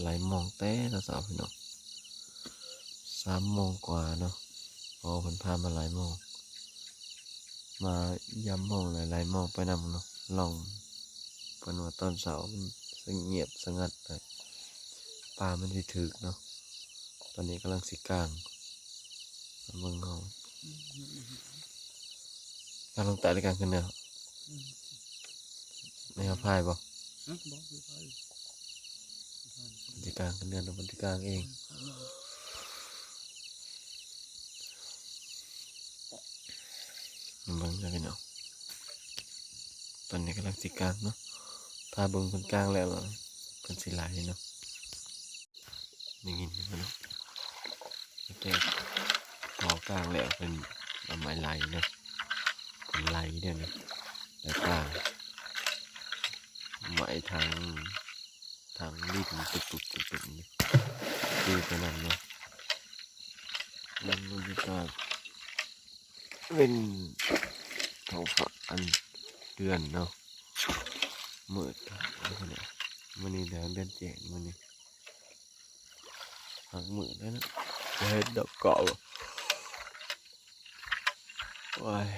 ไหลมองเต้เราสาวพี่น้องสามโมงกว่าเนาะพอเพิ่นพามาหลายโมงมายำมองหลายๆมองไปนำเนาะลองเพิ่นว่าตอนเสาร์มันสงเงียบสงัดไปปลามันสิถึกเนาะตอนนี้กำลังสิกลางมาเบิ่งเฮาการลงแต่ในการขึ้นเนื้อไม่เอาพายบ่ฮะบอกไปไปบั นที่กลางขึ้นเนื้อหรือบันที่กลางเองมาเบิ่งจะพี่น้องตอนนี้กำลังสิกลางเนาะถ้าเบิ่งเพิ่นกลางแล้วเพิ่นสิไหลเนาะได้ยินไหมเนาะแกพอกลางแล้วเป็นลำไม้ไหลเนาะเป็นไหลเด้อนะแล้วกลางไหมทาง ทางดิ้นตุบตุบตุบตุบนี่คือตัวนั้นเนาะมันบรรยากาศเป็นท้องฟ้าอันเดือนเนาะเมืดครับแล้วเนี่ยมันนี่เดือนเดือนเจ็ดมันนี่หักมืดแล้วนะจะเห็นดอกเกาะว้าย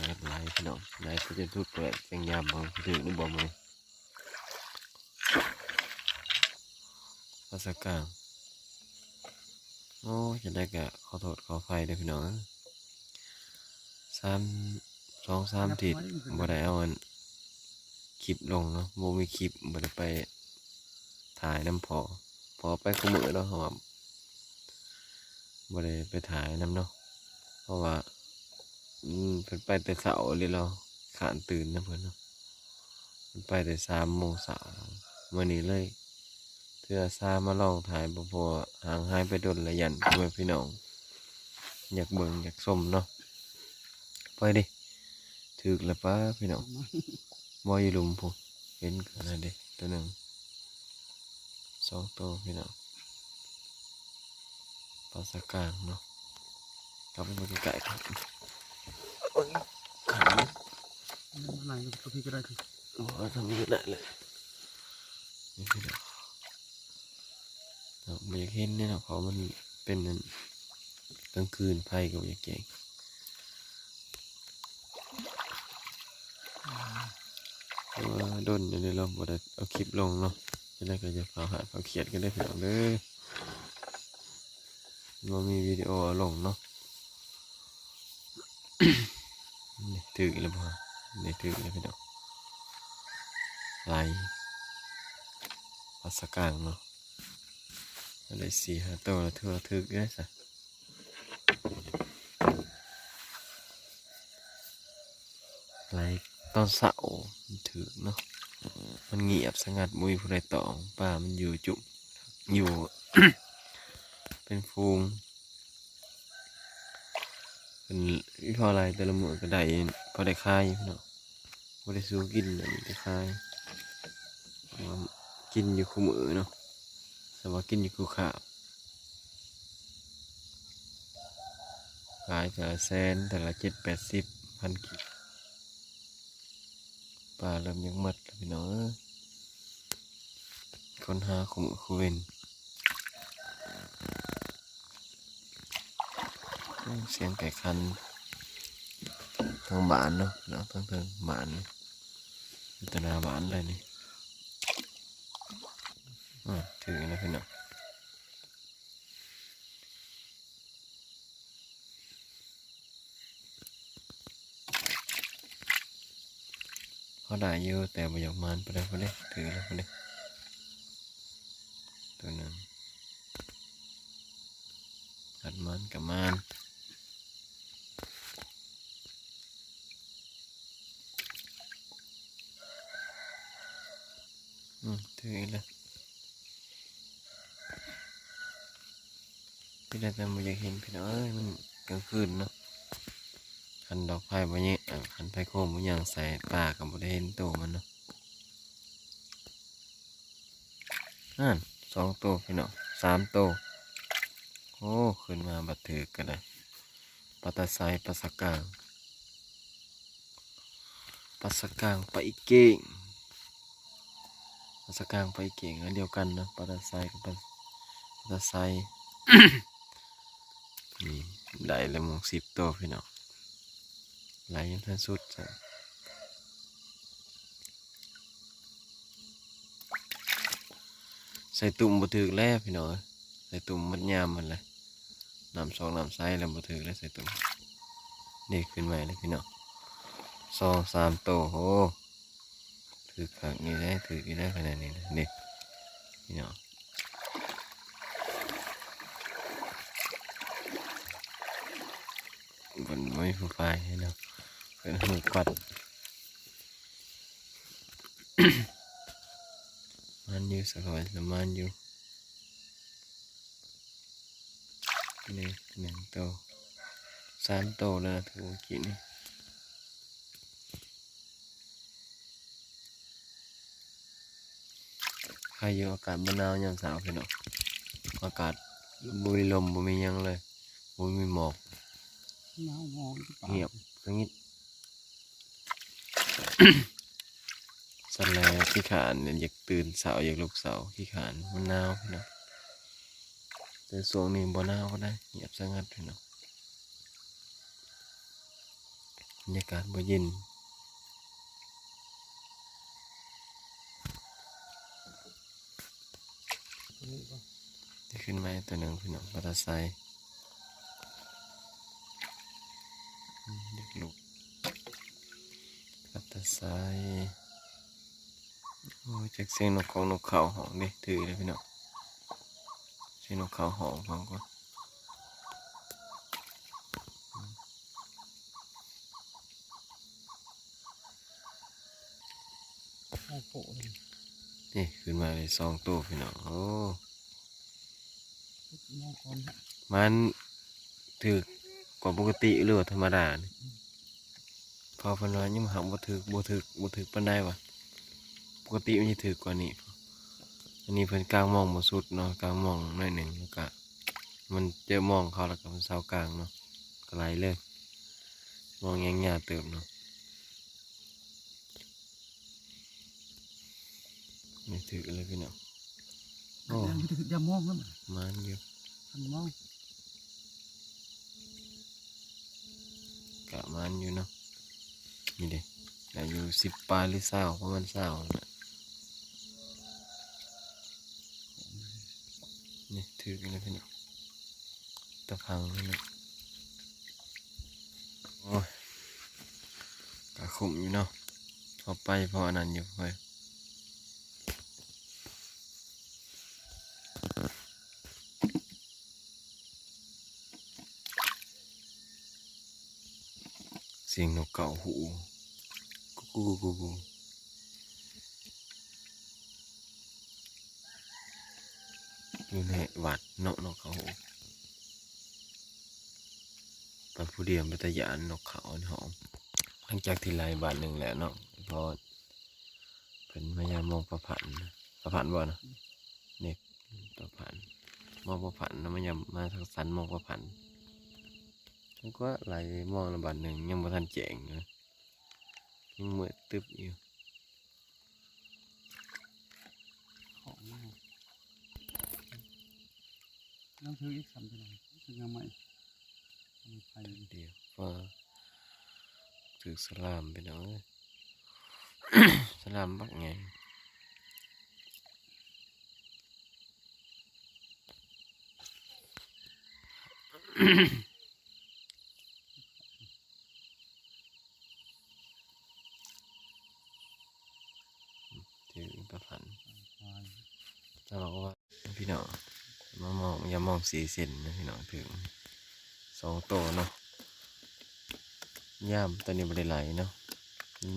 เงินไหลพี่น้องไหลก็จะทุกเปิดแจงยามบางถือนี่บ่มือาษากลางโอ้จะได้กะขอโทษขอไฟด้วยพี่น้องสามสองสามทิศบ่ได้เอาอันคลิปลงเนาะบ่มีคลิปบ่ได้ไปถ่ายน้ำพอ พอไปขมือเนาะเพราะว่าบ่ได้ไปถ่ายน้ำเนาะเพราะว่าอืมเพิ่นไปแต่เสาร์เลยเราขานตื่นนะเพิ่นเนาะเพิ่นไปแต่สามโมงเสาร์มื่อนี้เลย เทื่อซามาลองถ่ายบ่พอห่างหายไปโดนละยันพ่อแม่พี่น้อง อยากเบิ่งอยากชมเนาะไปดิถึกแล้วป้าพี่น้องบ่อยู่หลุมพุ่นเห็นขนาดเด้ตัวหนึ่งสองตัวพี่น้องปลาสกกลางเนาะกลับไปบนไก่ครับโอ้ยขันอะไรก็พี่ก็ได้คือบอกว่าทำเยอะแน่เลยนี่พี่น้อง เราไม่อยากเห็นเนี่ยเนาะเพรามันเป็นนั่นกลางคืนไพ่กับอยากเก่งเพราะว่าดนอยู่ในเราบ่ได้เอาคลิปลงเนาะจะได้ก็จะเผาหาเผาเขียดกันได้เพียงเลยมันมีวิดีโอลงเนาะนี่ถือแล้วพอนี่ถือแล้วพี่น้องไล่ภาษากลางเนาะ ไรสี่ห้าตัวแล้วถือว่าถือได้สะไล่ตอนเสาถือเนาะมันเงียบสงัดมุยผู้ใดตองป่ามันอยู่จุ่มอยู่ เป็นฟูงเป็นวิพออะไรแต่ละมือก็ได้พอได้คายพี่เนาะพอได้สู้กินอันนี้ได้คายกินอยู่คู่มือเนาะ ว่ากินอยู่คู่ขาบขายแต่ละแสนแต่ละเจ็ดแปดสิบพันกิปลาเริ่มยังหมดพี่น้องเอ้ยคนหาขมือคูเวนเสียงไก่คันทางบ้านเนาะเนาะทางทางบ้านอยู่แตหนาบ้านเลยนี่ ถือนะพี่น้องเขาได้อยู่แต่บ่อยากมันไปเลยไปเลยถือแล้วไปเลยตัวนั้นขัดมันกับมันอืมถือแล้ว พี่ได้แต่บ่อยากเห็นพี่น้องเอ้ยมันกลางคืนเนาะคันดอกไผ่บ่เนี่ยคันไผ่โคมบ่อย่างใส่ป่ากับบ่ได้เห็นตัวมันเนาะนั่นสองตัวพี่น้องสามตัวโอ้ขึ้นมาบัดถือกันเลยปลาตาไซปลาสกางปลาสกางปเก่งปลาสกางไปเก่งอันเดียวกันนะปลาตะไซกับปลาปลาตะไซ นี่ได้เลยหมงสิบตัวพี่น้องไหลยังทันสุดจ้ะใส่ตุ่มบ่ถึกแล้วพี่น้องเอ้ยใส่ตุ่มมัดยามมันเลยน้ำสองน้ำไซแล้วบ่ถึกแล้วใส่ตุ่มนี่ขึ้นมาเลยพี่น้องสองสามตัวโอ้ถือขักนี่ได้ถือกี่ได้ขนาดนี้นะนี่พี่น้อง บน ไม่ฟูไฟให้เนาะเป็นหูกัดมันอยู่สักหน่อยมันอยู่นี่หนึ่งโตสามโตแล้วนะถือว่ากินนี่ใครอยู่อากาศมะนาวยามสาวพี่น้องอากาศบุมีลมบุมียังเลยบุมีหมอก หนาวมองที่ปากเงียบสงิดสันแลขี้ขานเนี่ยอยากตื่นเสาอยากลุกเสาขี้ขานมันหนาวพี่น้องแต่ส่วงนี้บ่หนาวก็ได้เงียบสงัดพี่น้องบรรยากาศบ่เย็นนี่ก็ที่ขึ้นมาตัวหนึ่งพี่น้องมอเตอร์ไซค์อืมเด็ก ลูกมอเตอร์ไซค์โอ้ยจากเสียงนกของนกเขาหองดิถือเลยพี่น้องเสียงนกเขาหองฟังก่อนข้าวโพดเลยนี่ขึ้นมาเลยสองตัวพี่น้องโอ้มองก่อนฮะมันถือกว่าปกติหรือว่าธรรมดานี่พ อเพันว่ายังหักบ่ถือบ่ถือบ่ถือปานใดวะปกติมันจะถือกว่านี้ อันนี้เพิ่นกลางมองบ่สุดเนาะกลางมองหน่อยหนึ่งแล้วก็มันเจอมองเขาแล้วก็มันเสากลางเนาะก็ไหลเลย มองยังยาเติมเนาะนี่ถือเลยพี่น้องโอ้ยังไม่ถึงจะมองแล้วมันมันอยู่มันมองกะมันอยู่เนาะ นี่เด็กอายุสิบปลายหรือเศร้าประมาณเศร้านะนี่ถือกันเลยพี่น้องตะพังนี่นะโอ้ยกระขุมอยู่เนาะเอาไปพออันนั้นอยู่ไป สียงนกเก่าหูกูกูกูกูอยู่ในวัดนาะนกเขาหูไปผู้เดียมไปตะยานนกเขาหอมหลังจากที่ไล่บาทหนึ่งแล้วเนาะพอเป็นพยายามองประผันนะประผันธ์บ่นะเนี่ยประผันธ์มองประผันนะมันยังมาทางสันมองประผันแล้วก็ไล่มองระบาดหนึ่งยังบ่ทันแจงนะยังมืดตึบอยู่ของมองแล้วถืออีกสามตัวไหนถึงยังไม่ไม่ไป เดียวว่าถือสลามไปเนาะ สลามบักไงถือประผัน ไป แล้วเราก็ว่าพี่น้องมามองอย่ามองสีเส้นนะพี่น้องถึงสองโตวเนาะย่ามตัวนี้บริไหลเนาะ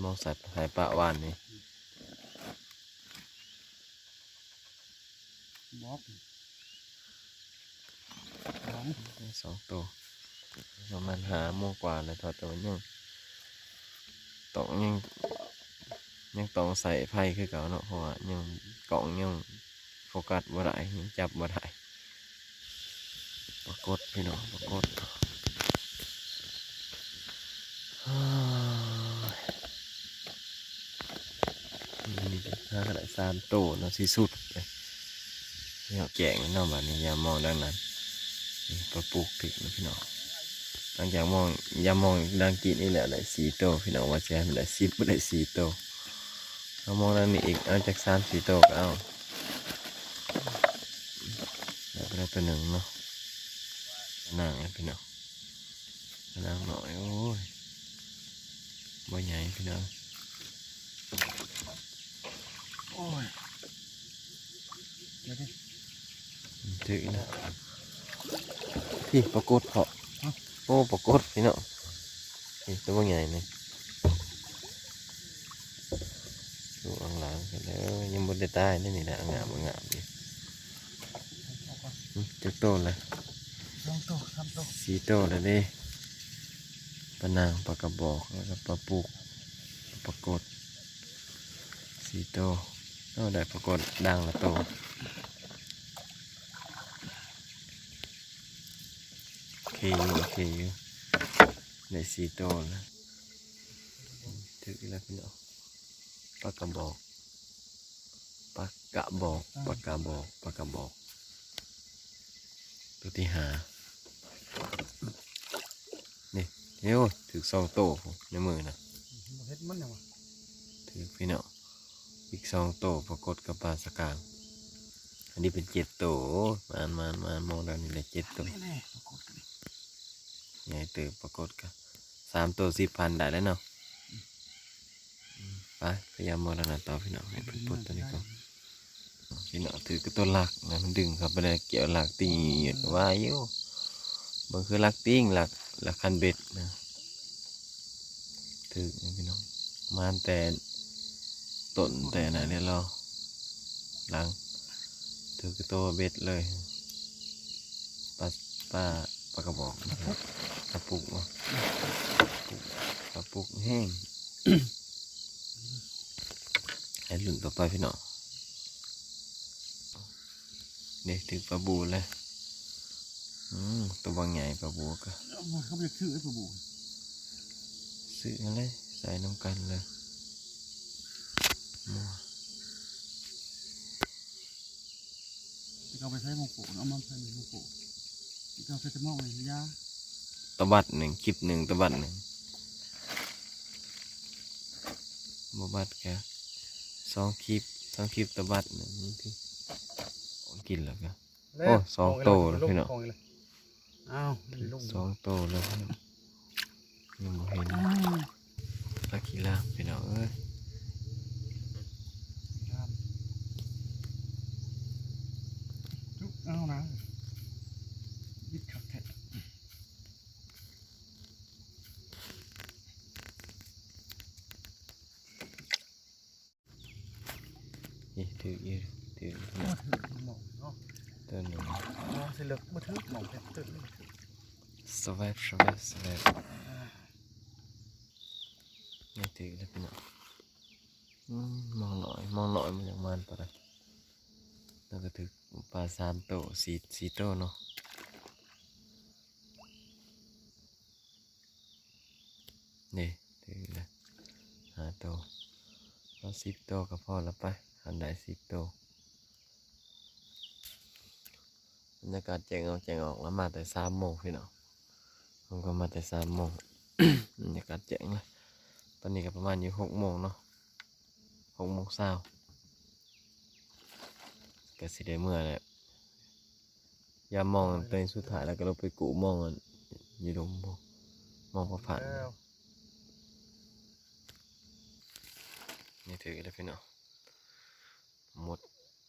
มองสัตว์สายปะวานนี่บล็อกสองได้สองตัวประมาณหาโมงกว่าเลยทอดตัวยังต้องยังยังต้องใส่ไพ่คือเก่าเนาะเพราะว่ายังกล่องยัง โฟกัสบ่ได้จับบ่ได้ปรากฏพี่น้องปรากฏนี่ดิห้ากระดาษสามโตนาะที่สุดเลยนี่เอาแกงเนาะบัดนี้ยามองดังนั้นปลาปุกถึกนะพี่น้องหลังจากมองยามองดังกินนี่แหละได้สี่โตพี่น้องว่าแชร์มันได้สิบไม่ได้สี่โตเอามองดังนี้อีกเอาจากสามสี่โตก็เอาแล้วก็ได้ ตัวหนึ่งเนาะนางนะพี่น้องนางหน่อยโอ้ยบ่ใหญ่พี่น้องโอ้ยเดี๋ยวดิถือนะพี่ปรากฏเขาโอ้ปรากฏพี่เนาะนี่ตัวบางใหญ่นี่ดูอังหลังกันเลยยังบนได้ใต้นี่นี่แหละงามงามดี จะโตเลยสองโตสามโตสีโตเลยดิปะนางปลากระบอกแล้วก็ปลาปุกปรากฏสีโตเอาได้ปรากฏดังละโตโอเคอยู่โอเคอยู่ได้สีโตแล้วถึงแล้วพี่น้องปลากระบอกปลากระบอกปลากระบอกปลากระบอก ตัวที่หานี่เดี๋ยวถือสองโตผมในมือนะบ่เฮ็ดมันยังวะถือพี่เนาะอีกสองโตปรากฏกับปลาสกางอันนี้เป็นเจ็ดโตโอ้มานมานมานมองด้านนี้เลยเจ็ดโตนี่แน่ปรากฏกันดิใหญ่เติบปรากฏกับสามโตสิบพันได้แล้วเนาะอืมไปพยายามมองด้านนั้นต่อพี่เนาะให้เพิ่นปลดตัวนี้ก่อน พี่เนาะถือกระตัวหลักนะมันดึงเข้าไปเลยเกี่ยวหลักตีหยียดว่าอยู่มันคือหลักติ้งหลักหลักคันเบ็ดนะถือนะพี่น้องมานแต่ต้นแต่ไหนเนี่ยเราหลังถือกระตัวเบ็ดเลยปลาปลาปลากระบอกนะครับปลาปุกเนาะปลาปุกแห้งให้หลุนต่อไปพี่น้อง นี่ถือปลาบูเลยอืมตัวบางใหญ่ปลาบูก็เอามาเขาไปชื่อไอ้ปลาบูซื้อมาเลยใส่น้ำกันเลยมั่วที่เขาไปใช้หมงโป่เอามาใส่หมงโป่ที่เขาใส่ตะหม้อเลยยาตะบัดหนึ่งคลิปหนึ่งตะบัดหนึ่งบบัดแกสองคลิปสองคลิปตะบัดหนึ่งนี่พี่ กินแล้วก็โอ้สองโตแล้วพี่น้องอ้าวมันลงสองโตแล้วพี่น้องยังไม่เห็นอ้าวลักกี้ลาบพี่น้องเอ้ยครับจุ๊บเอานะยิดขับแทะ นี่ถือยืดถือ โอ้ถือ หมองเนาะตัวหนึ่งอ๋อสิเลิกมาถือหมองแทะตื่นเลยสวายสวายสวายนี่ถือแล้วพี่น้องอืมมองหน่อยมองหน่อยมันอย่างมันปะนะแล้วก็ถือปลาสามโตสี่สี่โตเนาะนี่ถือแล้วหาโตวเอาสิบโตวก็พอแล้วไปหันได้สิบโตวบ รรยากาศแจงออกแจงออกแล้วมาแต่สามโมงพี่น้องผมก็มาแต่สามโมงบรรยากาศแจงเลยตอนนี้ก็ประมาณอยู่หกโมงเนาะหกโมงเช้าก็สิได้เมื่อแหละยามมองตัวเองสุดท้ายแล้วก็ลงไปกูมองอันอยู่ตรงบ่มองพระผ่านแล้วนี่ถือได้พี่น้องหมด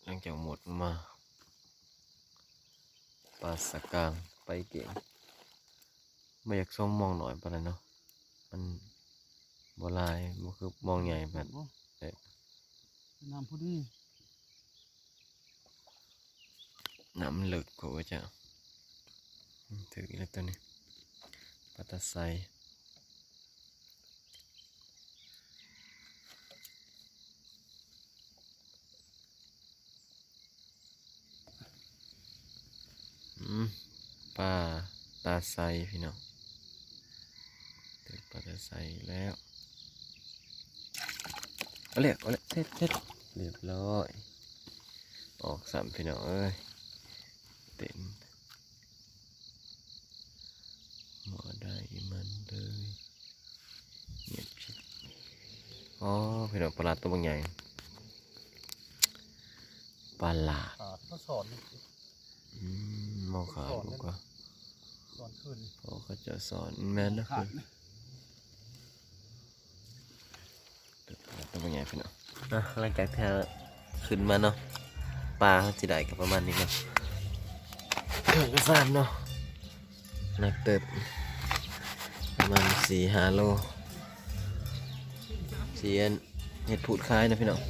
หลังจากหมดมา ปลาสกางไปเก่งไม่อยากส้มมองหน่อยปะเลยเนาะมันบลายมันคือมองใหญ่แบบเอ๊ะน้ำพอดีน้ำมันเหลึกกว่าจะอืมถืออีกแล้วตัวนี้ปลาตะไซอืม ปลาตาไซพี่น้องถือปลาตาไซแล้วเอาเลยเอาเลยเท็ดเท็ดเรียบร้อย ออกสามพี่น้องเอ้ยเต็นหมอได้มันเลยเงียบชิบอ๋อพี่น้องปลาหลาดตัวบางใหญ่ปลาหลาดขาดเขาสอนอืมมองขาดูกว่า สอนขึ้นพอเขาจะสอนแม่นนะขาคืดอตัวบางใหญ่พี่น้องนะหลังจากที่เราขึ้นมาเนาะปลาเขาจะได้กับประมาณนี้เนาะเครื่องกระซานเนาะหนักเติบประมาณสี่ห้าโลเสียนเห็ดผูดคล้ายนะพี่น้อง